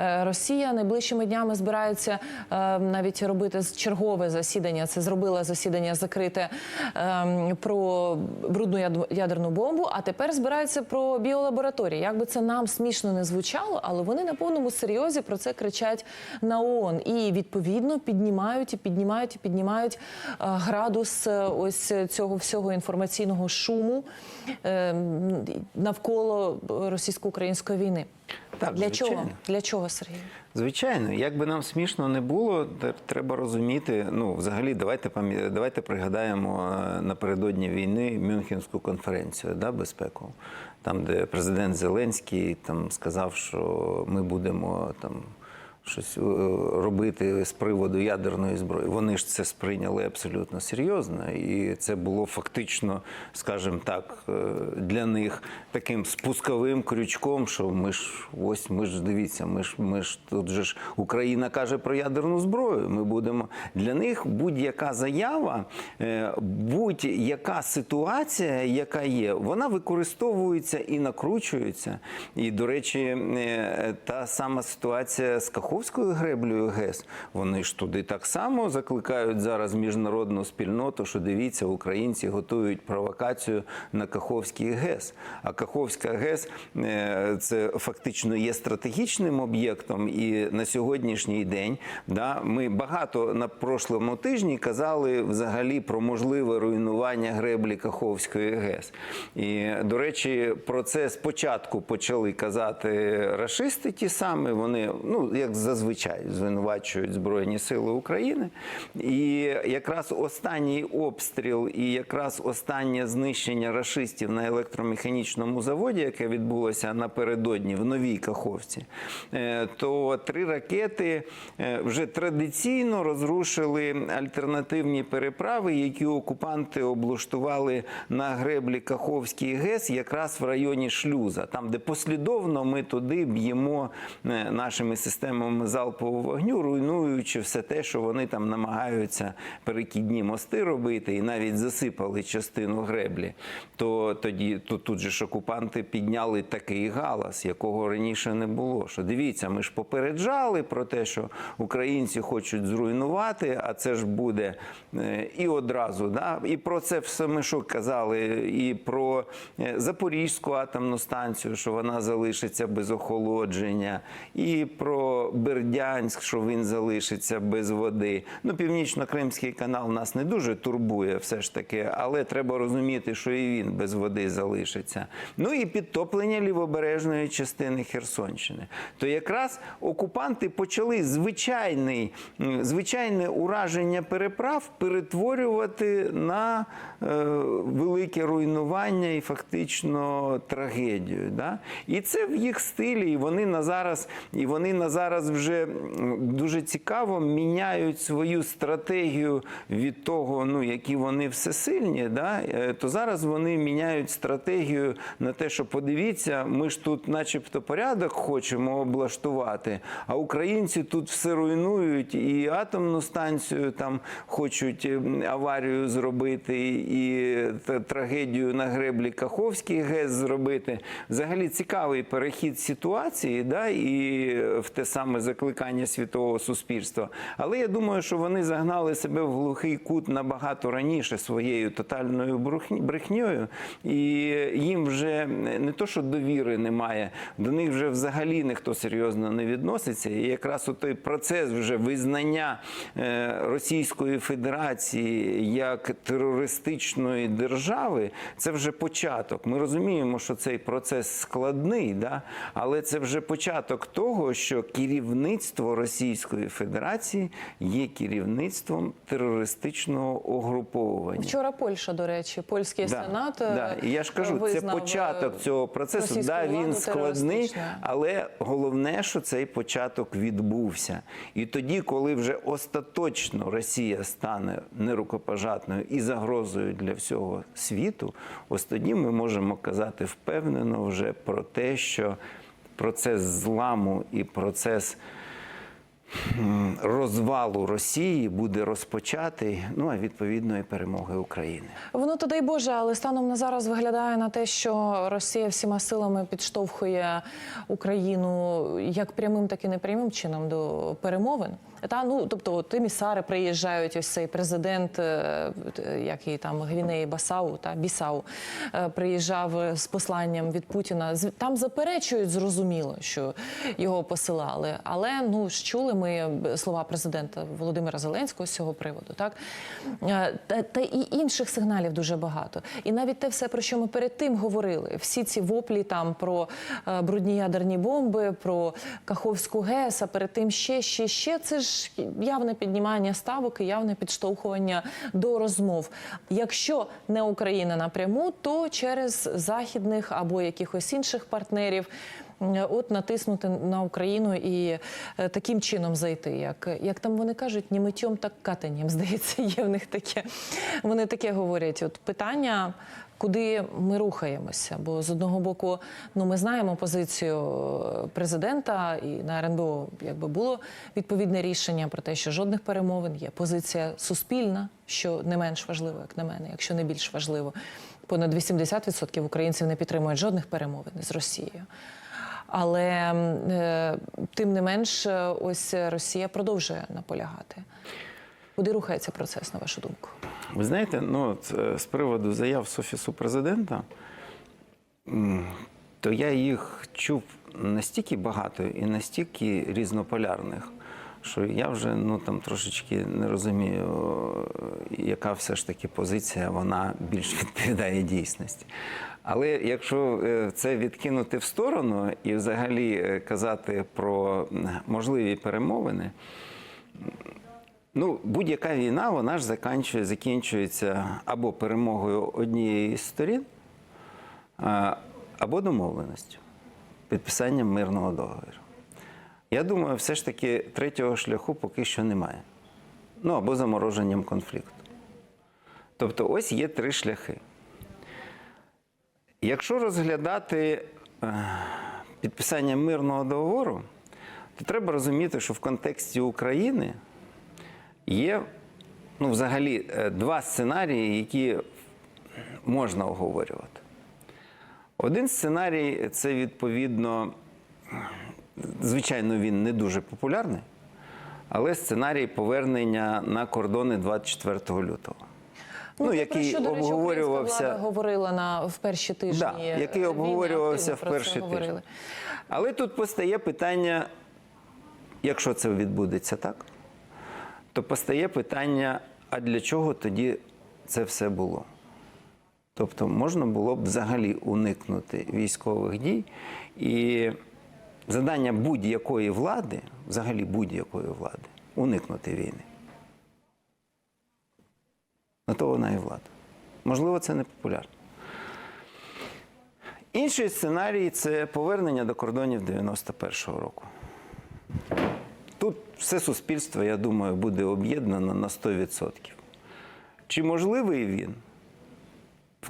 Е, Росія найближчими днями збирається е, навіть робити чергове засідання. Це зробила засідання закрите е, про брудну яд- ядерну бомбу. А тепер збирається про біолабораторії. Як би це нам смішно не звучало, але вони на повному серйозі про це кричать на ООН. і відповідно піднімають і піднімають і піднімають е, градус ось цього всього інформаційного шуму е, навколо російсько-української війни. Так, Для звичайно. чого? Для чого, Сергій? Звичайно, як би нам смішно не було, треба розуміти. Ну, взагалі, давайте давайте пригадаємо е, напередодні війни Мюнхенську конференцію да, безпеку, там, де президент Зеленський там сказав, що ми будемо там. Щось е, робити з приводу ядерної зброї. Вони ж це сприйняли абсолютно серйозно, і це було фактично, скажімо так, е, для них таким спусковим крючком, що ми ж ось ми ж дивіться, ми ж ми ж тут же ж Україна каже про ядерну зброю. Ми будемо для них будь-яка заява, е, будь-яка ситуація, яка є, вона використовується і накручується. І, до речі, та сама ситуація з Каховською греблею ГЕС. Вони ж туди так само закликають зараз міжнародну спільноту, що дивіться, українці готують провокацію на Каховський ГЕС. А Каховська ГЕС е, це фактично є стратегічним об'єктом. І на сьогоднішній день да, ми багато на прошлому тижні казали взагалі про можливе руйнування греблі Каховської ГЕС. І, до речі, про це спочатку почали казати рашисти ті самі. Вони, ну як зазвичай, звинувачують Збройні Сили України. І якраз останній обстріл, і якраз останнє знищення рашистів на електромеханічному заводі, яке відбулося напередодні в новій Каховці, е, то три ракети е, вже традиційно розрушили альтернативні переправи, які окупанти облаштували на греблі Каховський ГЕС, якраз в районі шлюза, там, де послідовно ми туди б'ємо е, нашими системами залпового вогню, руйнуючи все те, що вони там намагаються перекідні мости робити, і навіть засипали частину греблі. То тоді то тут же ж окупанти підняли такий галас, якого раніше не було. Що дивіться, ми ж попереджали про те, що українці хочуть зруйнувати, а це ж буде е, і одразу. Да? І про це все ми що казали, і про е, Запорізьку атомну станцію, що вона залишиться без охолодження, і про Бердянськ, що він залишиться без води. Ну, північно-кримський канал нас не дуже турбує, все ж таки, але треба розуміти, що і він без води залишиться. Ну і підтоплення лівобережної частини Херсонщини. То якраз окупанти почали звичайний, звичайне ураження переправ перетворювати на е, велике руйнування і фактично трагедію. Да? І це в їх стилі, і вони на зараз, і вони на зараз вже дуже цікаво міняють свою стратегію від того, ну які вони всесильні. Да? Е, То зараз вони міняють стратегію на те, що подивіться, ми ж тут, начебто, порядок хочемо облаштувати, а українці тут все руйнують, і атомну станцію там хочуть ем, аварію зробити, і трагедію на греблі Каховський ГЕС зробити. Взагалі цікавий перехід ситуації, да, і в те саме закликання світового суспільства. Але я думаю, що вони загнали себе в глухий кут набагато раніше своєю тотальною брехньою, і їм вже не то, що довіри немає, до них вже взагалі ніхто серйозно не відноситься. І якраз той процес вже визнання е, Російської Федерації як терористичної держави, це вже початок. Ми розуміємо, що цей процес складний, да? але це вже початок того, що керівництво Російської Федерації є керівництвом терористичного угруповування. Вчора Польща, до речі, польський Да, сенат. е, да. І я ж кажу, це початок е, цього процесу. Да, він складний, але головне, що цей початок відбувся. І тоді, коли вже остаточно Росія стане нерукопожатною і загрозою для всього світу, ось тоді ми можемо казати впевнено вже про те, що процес зламу і процес розвалу Росії буде розпочати, ну а відповідно і перемоги України. Воно то дай Боже, але станом на зараз виглядає на те, що Росія всіма силами підштовхує Україну як прямим, так і непрямим чином до перемовин. Та ну тобто, от емісари приїжджають. Ось цей президент, е, е, який там Гвінеї Басау та Бісау, е, приїжджав з посланням від Путіна. Там заперечують зрозуміло, що його посилали. Але ну ж чули ми слова президента Володимира Зеленського з цього приводу. Так та, та і інших сигналів дуже багато. І навіть те все, про що ми перед тим говорили, всі ці воплі там про брудні ядерні бомби, про Каховську ГЕС, а перед тим ще, ще, ще. Це ж явне піднімання ставок і явне підштовхування до розмов. Якщо не Україна напряму, то через західних або якихось інших партнерів. От натиснути на Україну і е, таким чином зайти, як, як там вони кажуть, ні миттєм, так катанням, здається, є в них таке. Вони таке говорять. От питання, куди ми рухаємося? Бо з одного боку, ну ми знаємо позицію е, президента, і на РНБО якби було відповідне рішення про те, що жодних перемовин є. Позиція суспільна, що не менш важливо, як на мене, якщо не більш важливо. Понад 80% українців не підтримують жодних перемовин з Росією. Але е, тим не менш, е, ось Росія продовжує наполягати. Куди рухається процес, на вашу думку? Ви знаєте, ну от, е, з приводу заяв з офісу президента, то я їх чув настільки багато і настільки різнополярних, що я вже ну там трошечки не розумію, е, яка все ж таки позиція вона більш відповідає дійсності. Але якщо е, це відкинути в сторону і взагалі е, казати про можливі перемовини. Ну, будь-яка війна, вона ж закінчує, закінчується або перемогою однієї з сторін, або домовленістю, підписанням мирного договору. Я думаю, все ж таки третього шляху поки що немає. Ну або замороженням конфлікту. Тобто, ось є три шляхи. Якщо розглядати е, підписання мирного договору, то треба розуміти, що в контексті України є ну, взагалі е, два сценарії, які можна оговорювати. Один сценарій це відповідно, звичайно, він не дуже популярний, але сценарій повернення на кордони 24 лютого. Ну, про який що, до речі, обговорювався. влада говорила на в перші тижні. Да, який війни, обговорювався в перші тижні. Але тут постає питання, якщо це відбудеться так, то постає питання, а для чого тоді це все було? Тобто можна було б взагалі уникнути військових дій. І завдання будь-якої влади, взагалі будь-якої влади, уникнути війни. На то вона і влада. Можливо, це не популярно. Інший сценарій це повернення до кордонів 91-го року. Тут все суспільство, я думаю, буде об'єднано на 100%. Чи можливий він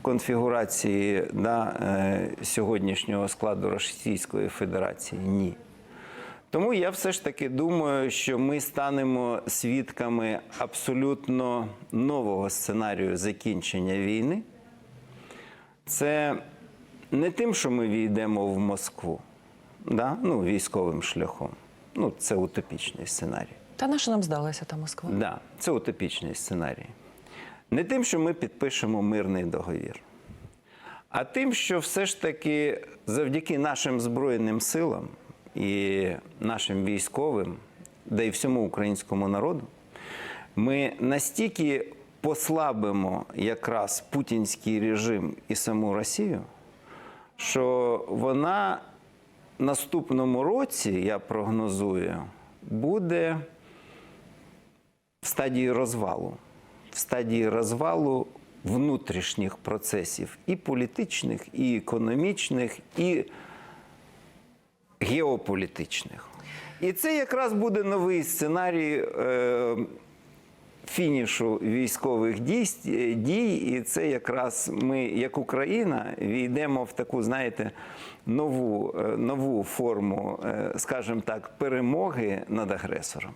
конфігурації да, е, сьогоднішнього складу Російської Федерації? Ні. Тому я все ж таки думаю, що ми станемо свідками абсолютно нового сценарію закінчення війни. Це не тим, що ми війдемо в Москву, да? ну, військовим шляхом. Ну, це утопічний сценарій. Та на що нам здалася та Москва? Да, це утопічний сценарій. Не тим, що ми підпишемо мирний договір, а тим, що все ж таки завдяки нашим Збройним силам і нашим військовим, да й всьому українському народу, ми настільки послабимо якраз путінський режим і саму Росію, що вона наступному році, я прогнозую, буде в стадії розвалу, в стадії розвалу внутрішніх процесів і політичних, і економічних, і геополітичних. І це якраз буде новий сценарій е, фінішу військових дій, дій, і це якраз ми, як Україна, війдемо в таку, знаєте, нову, е, нову форму, е, скажімо так, перемоги над агресором.